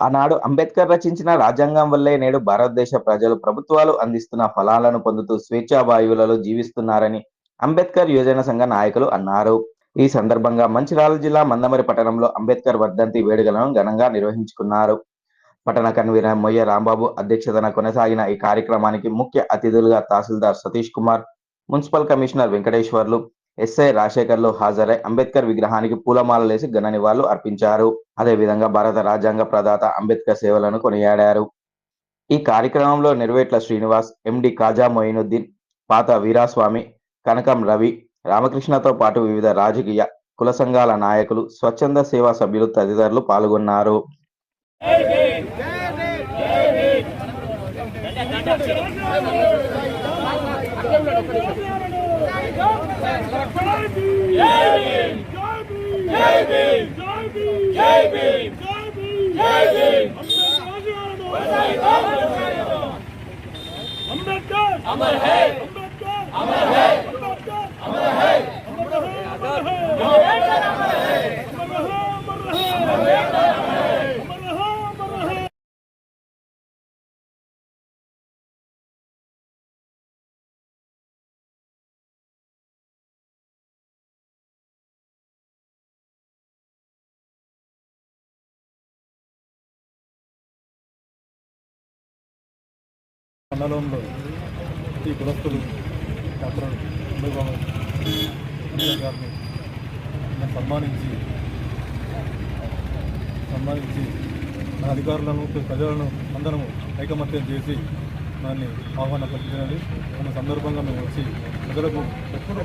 ఆనాడు అంబేద్కర్ రచించిన రాజ్యాంగం వల్లే నేడు భారతదేశ ప్రజలు ప్రభుత్వాలు అందిస్తున్న ఫలాలను పొందుతూ స్వేచ్ఛా వాయువులలో జీవిస్తున్నారని అంబేద్కర్ యువజన సంఘ నాయకులు అన్నారు. ఈ సందర్భంగా మంచిరాల జిల్లా మందమరి పట్టణంలో అంబేద్కర్ వర్ధంతి వేడుకలను ఘనంగా నిర్వహించుకున్నారు. పట్టణ కన్వీనర్ మొయ్య రాంబాబు అధ్యక్షతన కొనసాగిన ఈ కార్యక్రమానికి ముఖ్య అతిథులుగా tahsildar Satish Kumar municipal commissioner Venkateswarlu SI రాజశేఖర్లు హాజరై అంబేద్కర్ విగ్రహానికి పూలమాలలేసి ఘన నివాళులు అర్పించారు. అదేవిధంగా భారత రాజ్యాంగ ప్రదాత అంబేద్కర్ సేవలను కొనియాడారు. ఈ కార్యక్రమంలో నిర్వేట్ల శ్రీనివాస్ ఎండి కాజా మొయినుద్దీన్ పాత వీరాస్వామి కనకం రవి రామకృష్ణతో పాటు వివిధ రాజకీయ కుల సంఘాల నాయకులు స్వచ్ఛంద సేవా సభ్యులు తదితరులు పాల్గొన్నారు. अमर है अंबेडकर अमर है अंबेडकर अमर है अमर है మండలంలో ఈ కులస్తులు డాక్టర్ అంబేద్కర్ గారిని సన్మానించి సన్మానించి మన అధికారులను ప్రజలను అందరము ఐకమత్యం చేసి దాన్ని ఆహ్వానం పలికినది మన సందర్భంగా మేము వచ్చి ప్రజలకు ఎప్పుడు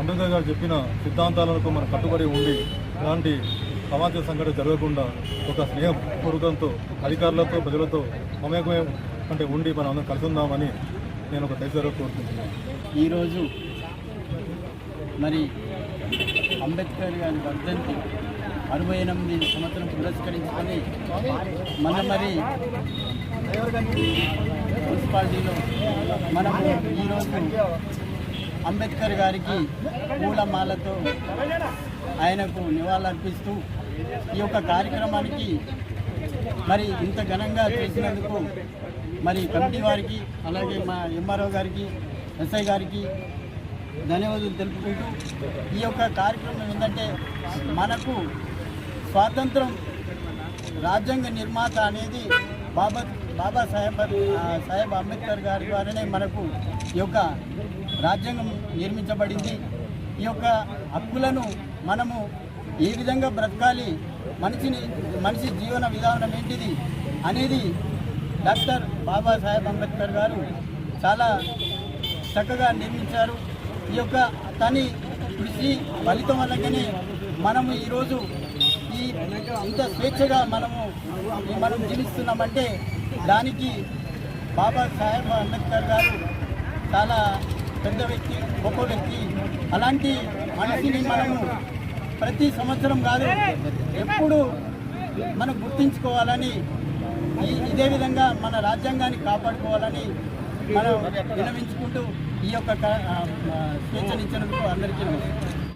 అంబేద్కర్ గారు చెప్పిన సిద్ధాంతాలకు మనం కట్టుబడి ఉండి ఇలాంటి సమాజ సంఘటన జరగకుండా ఒక స్నేహపూర్వకంతో అధికారులతో ప్రజలతో మమేకమయం అంటే ఉండి మనం అందరం కలిసి ఉందామని నేను ఒక దగ్గర కోరుకుంటున్నాను. ఈరోజు మరి అంబేద్కర్ గారి వర్ధంతి అరవై ఎనిమిది సంవత్సరం పురస్కరించుకొని మన మరి మున్సిపాలిటీలో మనము ఈరోజు అంబేద్కర్ గారికి పూలమాలతో ఆయనకు నివాళులర్పిస్తూ ఈ యొక్క కార్యక్రమానికి మరి ఇంత ఘనంగా చేసినందుకు మరి కమిటీ వారికి అలాగే మా ఎంఆర్ఓ గారికి ఎస్ఐ గారికి ధన్యవాదాలు తెలుపుకుంటూ ఈ యొక్క కార్యక్రమం ఏంటంటే మనకు స్వాతంత్రం రాజ్యాంగ నిర్మాత అనేది బాబా బాబాసాహెబ్ సాహెబ్ సాహెబ్ అంబేద్కర్ గారి ద్వారానే మనకు ఈ యొక్క రాజ్యాంగం నిర్మించబడింది. ఈ యొక్క హక్కులను మనము ఏ విధంగా బ్రతకాలి మనిషిని మనిషి జీవన విధానం ఏంటిది అనేది డాక్టర్ బాబాసాహెబ్ అంబేద్కర్ గారు చాలా చక్కగా నిర్మించారు. ఈ యొక్క తని కృషి ఫలితం వల్లనే మనము ఈరోజు ఈ ఇంత స్వేచ్ఛగా మనము మనం జీవిస్తున్నామంటే దానికి బాబా సాహెబ్ అంబేద్కర్ గారు చాలా పెద్ద వ్యక్తి గొప్ప వ్యక్తి. అలాంటి మనిషిని మనము ప్రతి సంవత్సరం కాదు ఎప్పుడు మనం గుర్తించుకోవాలని ఇదే విధంగా మన రాజ్యాంగాన్ని కాపాడుకోవాలని మనం వినవించుకుంటూ ఈ యొక్క స్వేచ్ఛనిచ్చినందుకు అందరికీ నమస్కారం.